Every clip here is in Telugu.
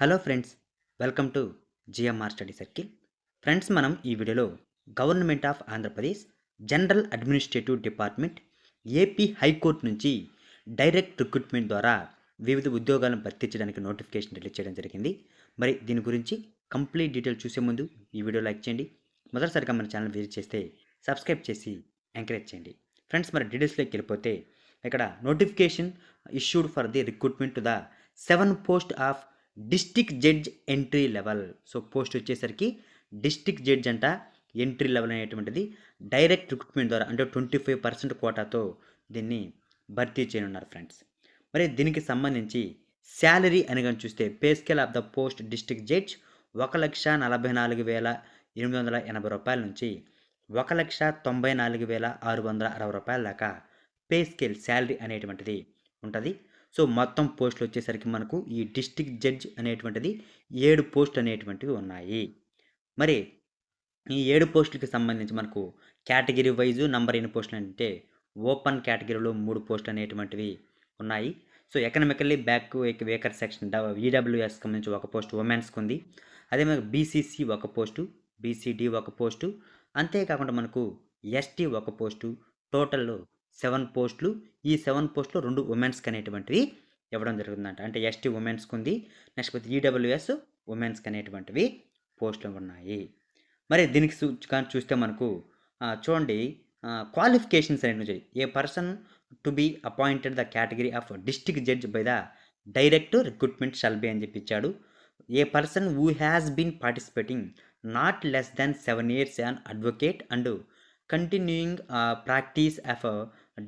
Hello friends welcome to GMR study circle. Friends మనం ఈ వీడియోలో government of Andhra Pradesh general administrative department AP high court నుంచి డైరెక్ట్ రిక్రూట్మెంట్ ద్వారా వివిధ ఉద్యోగాలను భర్తీ చేయడానికి నోటిఫికేషన్ రిలీజ్ చేయడం జరిగింది. మరి దీని గురించి కంప్లీట్ డీటెయిల్ చూసే ముందు ఈ వీడియో లైక్ చేయండి. మొదటిసారిగా మన ఛానల్ విజిట్ చేస్తే సబ్స్క్రైబ్ చేసి ఎంకరేజ్ చేయండి. ఫ్రెండ్స్ మరి డీటెయిల్స్లోకి వెళ్ళిపోతే ఇక్కడ notification issued for the recruitment to the seven post of district judge entry level. So post వచ్చేసరికి డిస్టిక్ జడ్జ్ అంట ఎంట్రీ లెవెల్ అనేటువంటిది డైరెక్ట్ రిక్రూట్మెంట్ ద్వారా అంటే ట్వంటీ ఫైవ్ పర్సెంట్ కోటాతో దీన్ని భర్తీ చేయనున్నారు ఫ్రెండ్స్. మరి దీనికి సంబంధించి శాలరీ అని కానీ చూస్తే pay scale of the post district judge ఒక లక్ష నలభై నాలుగు వేల ఎనిమిది వందల ఎనభై రూపాయల నుంచి ఒక లక్ష తొంభై నాలుగు వేల ఆరు వందల అరవై రూపాయల దాకా పే స్కేల్ శాలరీ అనేటువంటిది ఉంటుంది. సో మొత్తం పోస్టులు వచ్చేసరికి మనకు ఈ డిస్టిక్ జడ్జ్ అనేటువంటిది ఏడు పోస్టులు అనేటువంటివి ఉన్నాయి. మరి ఈ ఏడు పోస్టులకి సంబంధించి మనకు కేటగిరీ వైజు నంబర్ ఎన్ని పోస్టులు అంటే ఓపెన్ కేటగిరీలో మూడు పోస్టులు అనేటువంటివి ఉన్నాయి. So economically back weaker section EWS సంబంధించి ఒక పోస్ట్ ఉమెన్స్కి ఉంది అదే మనకు బీసీసీ ఒక పోస్టు బీసీడీ ఒక పోస్టు అంతేకాకుండా మనకు ఎస్టీ ఒక పోస్టు టోటల్ సెవెన్ పోస్టులు ఈ సెవెన్ పోస్టులు రెండు ఉమెన్స్కి అనేటువంటివి ఇవ్వడం జరుగుతుందంట. అంటే ఎస్టీ ఉమెన్స్కి ఉంది నెక్స్ట్ పోతే ఈడబ్ల్యూఎస్ ఉమెన్స్కి అనేటువంటివి పోస్టులు ఉన్నాయి. మరి దీనికి కానీ చూస్తే మనకు చూడండి క్వాలిఫికేషన్స్ అనేటువంటి a person to be appointed the category of district judge by the direct recruitment shall be అని చెప్పి ఇచ్చాడు a person who has been participating not less than seven years an advocate and continuing practice of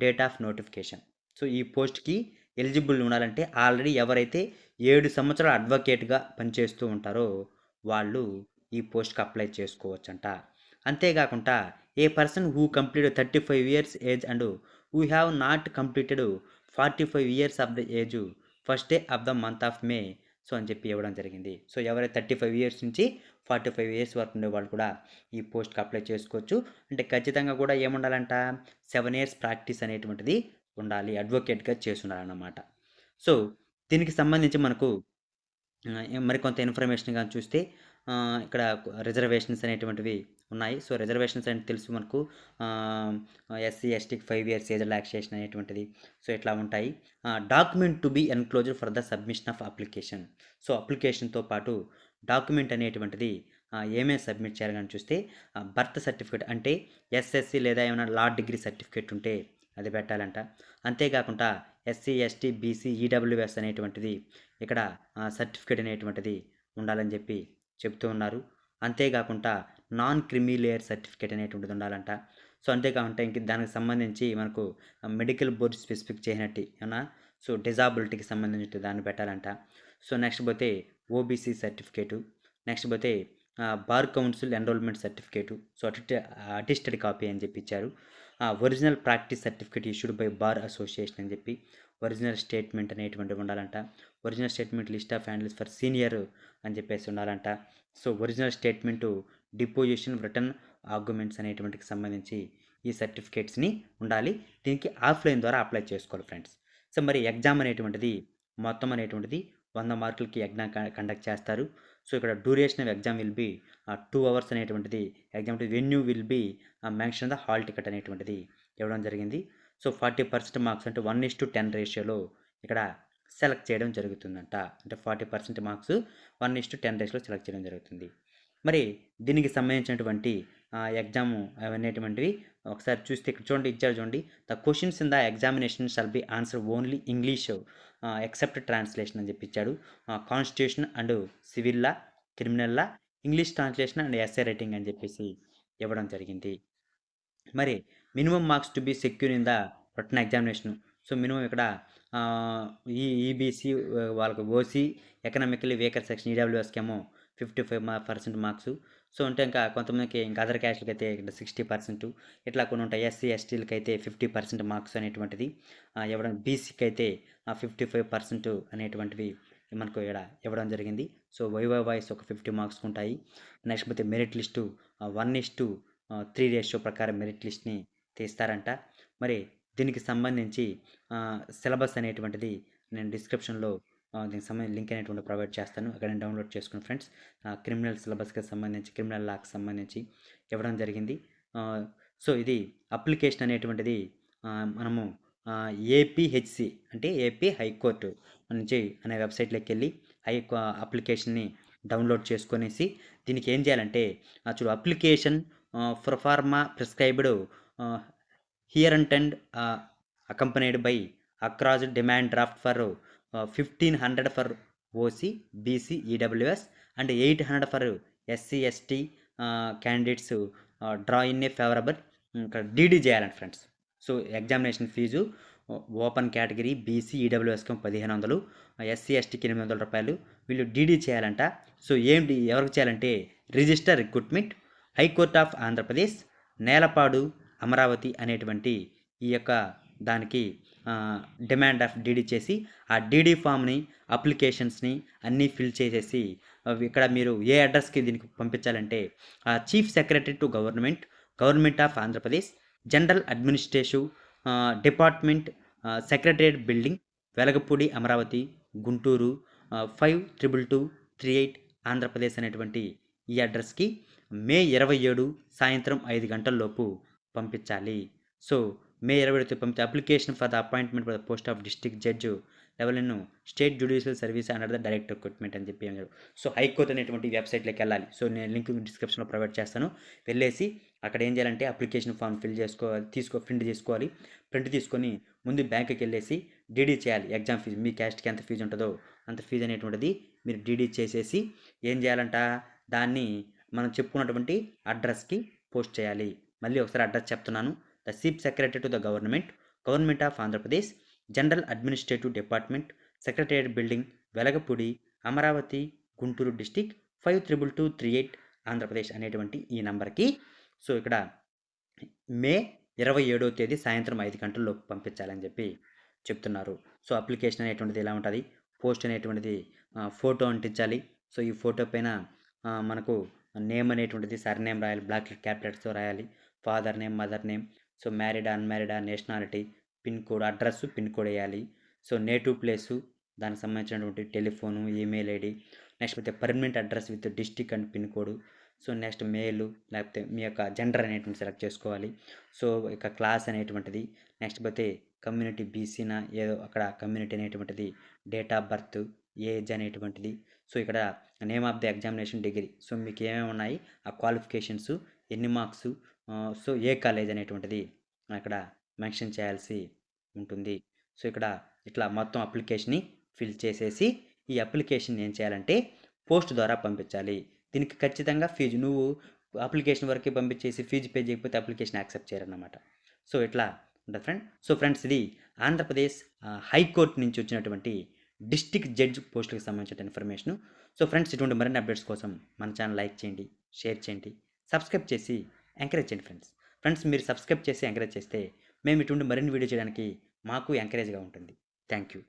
date of notification so ఈ పోస్ట్కి ఎలిజిబుల్ ఉండాలంటే ఆల్రెడీ ఎవరైతే ఏడు సంవత్సరాల అడ్వకేట్గా పనిచేస్తూ ఉంటారో వాళ్ళు ఈ పోస్ట్కి అప్లై చేసుకోవచ్చంట. అంతేకాకుండా a person who complete thirty five years age and who have not completed forty five years of the age first day of the month of May so అని చెప్పి ఇవ్వడం జరిగింది. సో ఎవరైతే థర్టీ ఫైవ్ ఇయర్స్ నుంచి ఫార్టీ ఫైవ్ ఇయర్స్ వరకు ఉండే వాళ్ళు కూడా ఈ పోస్ట్కి అప్లై చేసుకోవచ్చు. అంటే ఖచ్చితంగా కూడా ఏముండాలంట? సెవెన్ ఇయర్స్ ప్రాక్టీస్ అనేటువంటిది ఉండాలి. అడ్వకేట్గా చేస్తున్నారన్నమాట సో దీనికి సంబంధించి మనకు మరికొంత ఇన్ఫర్మేషన్ కానీ చూస్తే ఇక్కడ రిజర్వేషన్స్ అనేటువంటివి ఉన్నాయి. సో రిజర్వేషన్స్ అంటే తెలుసు మనకు ఎస్సీ ఎస్టీకి ఫైవ్ ఇయర్స్ ఏజ్ రిలాక్సేషన్ అనేటువంటిది. సో ఇట్లా ఉంటాయి. Document to be enclosed for the submission of application. So అప్లికేషన్తో పాటు డాక్యుమెంట్ అనేటువంటిది ఏమేమి సబ్మిట్ చేయాలి కానీ చూస్తే బర్త్ సర్టిఫికేట్ అంటే ఎస్ఎస్సి లేదా ఏమైనా లా డిగ్రీ సర్టిఫికేట్ ఉంటే అది పెట్టాలంట. అంతేకాకుండా ఎస్సీ ఎస్టీ బీసీ ఈడబ్ల్యూఎస్ అనేటువంటిది ఇక్కడ సర్టిఫికేట్ అనేటువంటిది ఉండాలని చెప్పి చెప్తూ ఉన్నారు. అంతేకాకుండా నాన్ క్రిమిలేయర్ సర్టిఫికేట్ అనేటువంటిది ఉండాలంట. సో అంతేకాకుండా ఇంక దానికి సంబంధించి మనకు మెడికల్ బోర్డ్ స్పెసిఫిక్ చేయనట్టు ఏమన్నా సో డిజాబిలిటీకి సంబంధించి దాన్ని పెట్టాలంట. సో నెక్స్ట్ పోతే ఓబీసీ సర్టిఫికేటు నెక్స్ట్ పోతే bar council enrolment certificate so అటు అటిస్టెడ్ కాపీ అని చెప్పి ఇచ్చారు. Original practice certificate issued by bar association అని చెప్పి ఒరిజినల్ స్టేట్మెంట్ అనేటువంటివి ఉండాలంట. Original statement list of handles for senior అని చెప్పేసి ఉండాలంట. So original statement deposition return arguments అనేటువంటికి సంబంధించి ఈ సర్టిఫికేట్స్ని ఉండాలి. దీనికి ఆఫ్లైన్ ద్వారా అప్లై చేసుకోవాలి ఫ్రెండ్స్ సో మరి ఎగ్జామ్ అనేటువంటిది మొత్తం అనేటువంటిది వంద మార్కులకి ఎగ్జామ్ కండక్ట్ చేస్తారు. సో ఇక్కడ duration of exam will be two hours అనేటువంటిది exam venue will be mention the hall ticket అనేటువంటిది ఇవ్వడం జరిగింది. సో ఫార్టీ పర్సెంట్ మార్క్స్ అంటే వన్ ఇస్ టు టెన్ రేషియోలో ఇక్కడ సెలెక్ట్ చేయడం జరుగుతుందంట. అంటే forty percent marks one is to ten రేషియోలో సెలెక్ట్ చేయడం జరుగుతుంది. మరి దీనికి సంబంధించినటువంటి ఎగ్జామ్ అనేటువంటివి ఒకసారి చూస్తే ఇక్కడ చూడండి ఇచ్చారు చూడండి. The questions in the examination shall be answer only English except translation అని చెప్పి ఇచ్చాడు constitution and civil law criminal law English translation and essay writing అని చెప్పేసి ఇవ్వడం జరిగింది. మరి minimum marks to be secure in the return examination so minimum ఇక్కడ ఈ ఈబీసీ వాళ్ళకి OC economically weaker section ఈడబ్ల్యూఎస్కేమో fifty five percent marks so ఉంటే ఇంకా కొంతమందికి ఇంకా అదర్ క్యాస్ట్లకి అయితే ఇక్కడ సిక్స్టీ పర్సెంట్ ఇట్లా కొన్ని ఉంటాయి. ఎస్సీ ఎస్టీలకి అయితే ఫిఫ్టీ పర్సెంట్ మార్క్స్ అనేటువంటిది. ఇవ్వడం బీసీకి అయితే ఫిఫ్టీ ఫైవ్ పర్సెంట్ అనేటువంటివి మనకు ఇక్కడ ఇవ్వడం జరిగింది. సో వైవై వాయిస్ ఒక ఫిఫ్టీ మార్క్స్ ఉంటాయి. నెక్స్ట్ పోతే merit list one is to three ratio ప్రకారం మెరిట్ లిస్ట్ని తీస్తారంట. మరి దీనికి సంబంధించి సిలబస్ అనేటువంటిది నేను డిస్క్రిప్షన్లో దీనికి సంబంధించి లింక్ అనేటువంటి ప్రొవైడ్ చేస్తాను. అక్కడ డౌన్లోడ్ చేసుకుని ఫ్రెండ్స్ క్రిమినల్ సిలబస్కి సంబంధించి క్రిమినల్ లాకి సంబంధించి ఇవ్వడం జరిగింది. సో ఇది అప్లికేషన్ అనేటువంటిది మనము ఏపీహెచ్సి అంటే ఏపీ హైకోర్టు నుంచి అనే వెబ్సైట్లోకి వెళ్ళి హై అప్లికేషన్ని డౌన్లోడ్ చేసుకునేసి దీనికి ఏం చేయాలంటే ఆ, చూడు application form prescribed here and and accompanied by across demand draft for fifteen hundred for OC BC EWS and eight hundred for SC ST candidates draw in a favourable ఇక్కడ డీడీ చేయాలండి friends so examination fee open category BC ఈడబ్ల్యూఎస్కి పదిహేను వందలు ఎస్సీ ఎస్టీకి ఎనిమిది వందల రూపాయలు వీళ్ళు డీడీ చేయాలంట. సో ఏంటి ఎవరికి చేయాలంటే registrar recruitment high court of Andhra Pradesh Nelapadu Amaravati అనేటువంటి ఈ యొక్క దానికి డిమాండ్ ఆఫ్ డీడీ చేసి ఆ డీడీ ఫామ్ని అప్లికేషన్స్ని అన్నీ ఫిల్ చేసేసి ఇక్కడ మీరు ఏ అడ్రస్కి దీనికి పంపించాలంటే ఆ, chief secretary to government government of Andhra Pradesh general administrative department secretariat secretariat building Velagapudi Amaravati Guntur five triple two three eight Andhra Pradesh అనేటువంటి ఈ అడ్రస్కి మే ఇరవై ఏడు సాయంత్రం ఐదు గంటల్లోపు పంపించాలి. సో మే ఇరవై పంపితే application for the appointment for the post of district judge level state judicial service under the direct recruitment అని చెప్పి అన్నారు సో హైకోర్టు అనేటువంటి వెబ్సైట్లోకి వెళ్ళాలి. సో నేను లింక్ డిస్క్రిప్షన్లో ప్రొవైడ్ చేస్తాను. వెళ్ళేసి అక్కడ ఏం చేయాలంటే అప్లికేషన్ ఫామ్ ఫిల్ చేసుకోవాలి తీసుకో ప్రింట్ తీసుకోవాలి. ప్రింట్ తీసుకొని ముందు బ్యాంకుకి వెళ్ళేసి డీడీ చేయాలి. ఎగ్జామ్ ఫీజు మీ క్యాస్ట్కి ఎంత ఫీజు ఉంటుందో అంత ఫీజు అనేటువంటిది మీరు డీడీ చేసేసి ఏం చేయాలంట? దాన్ని మనం చెప్పుకున్నటువంటి అడ్రస్కి పోస్ట్ చేయాలి. మళ్ళీ ఒకసారి అడ్రస్ చెప్తున్నాను. The chief secretary to the government government of Andhra Pradesh general administrative department secretariat building Velagapudi Amaravati Guntur district five triple two three eight Andhra Pradesh అనేటువంటి ఈ నెంబర్కి. సో ఇక్కడ మే ఇరవై ఏడవ తేదీ సాయంత్రం ఐదు గంటల్లో పంపించాలని చెప్పి చెప్తున్నారు. సో అప్లికేషన్ అనేటువంటిది ఎలా ఉంటుంది? పోస్ట్ అనేటువంటిది ఫోటో అంటించాలి. సో ఈ ఫోటో పైన మనకు నేమ్ అనేటువంటిది సర్ నేమ్ రాయాలి బ్లాక్ క్యాపిటల్స్తో రాయాలి father name mother name so married అన్మ్యారీడా nationality pin code address pin code వేయాలి. సో నేటివ్ ప్లేసు దానికి సంబంధించినటువంటి టెలిఫోను ఈమెయిల్ ఐడి నెక్స్ట్ పోతే permanent address with district and pin code. So next male లేకపోతే మీ యొక్క జెండర్ అనేటువంటి సెలెక్ట్ చేసుకోవాలి. సో ఇక క్లాస్ అనేటువంటిది నెక్స్ట్ పోతే కమ్యూనిటీ బీసీనా ఏదో అక్కడ కమ్యూనిటీ అనేటువంటిది డేట్ ఆఫ్ బర్త్ ఏజ్ అనేటువంటిది. సో ఇక్కడ name of the examination degree. So మీకు ఏమేమి ఉన్నాయి? ఆ క్వాలిఫికేషన్స్ ఎన్ని మార్క్స్ సో ఏ కాలేజ్ అనేటువంటిది అక్కడ మెన్షన్ చేయాల్సి ఉంటుంది. సో ఇక్కడ ఇట్లా మొత్తం అప్లికేషన్ని ఫిల్ చేసేసి ఈ అప్లికేషన్ ఏం చేయాలంటే పోస్ట్ ద్వారా పంపించాలి. దీనికి ఖచ్చితంగా ఫీజు నువ్వు అప్లికేషన్ వరకే పంపించేసి ఫీజు పే చేయకపోతే అప్లికేషన్ యాక్సెప్ట్ చేయరన్నమాట. సో ఇట్లా ఉంటుంది ఫ్రెండ్. సో ఫ్రెండ్స్ ఇది ఆంధ్రప్రదేశ్ హైకోర్టు నుంచి వచ్చినటువంటి డిస్టిక్ జడ్జ్ పోస్టులకు సంబంధించిన ఇన్ఫర్మేషన్. సో ఫ్రెండ్స్ ఇటువంటి మరిన్ని అప్డేట్స్ కోసం మన ఛానల్ లైక్ చేయండి షేర్ చేయండి సబ్స్క్రైబ్ చేసి ఎంకరేజ్ చేయండి ఫ్రెండ్స్ ఫ్రెండ్స్ మీరు సబ్స్క్రైబ్ చేసి ఎంకరేజ్ చేస్తే మేము ఇటువంటి మరిన్ని వీడియో చేయడానికి మాకు ఎంకరేజ్గా ఉంటుంది. Thank you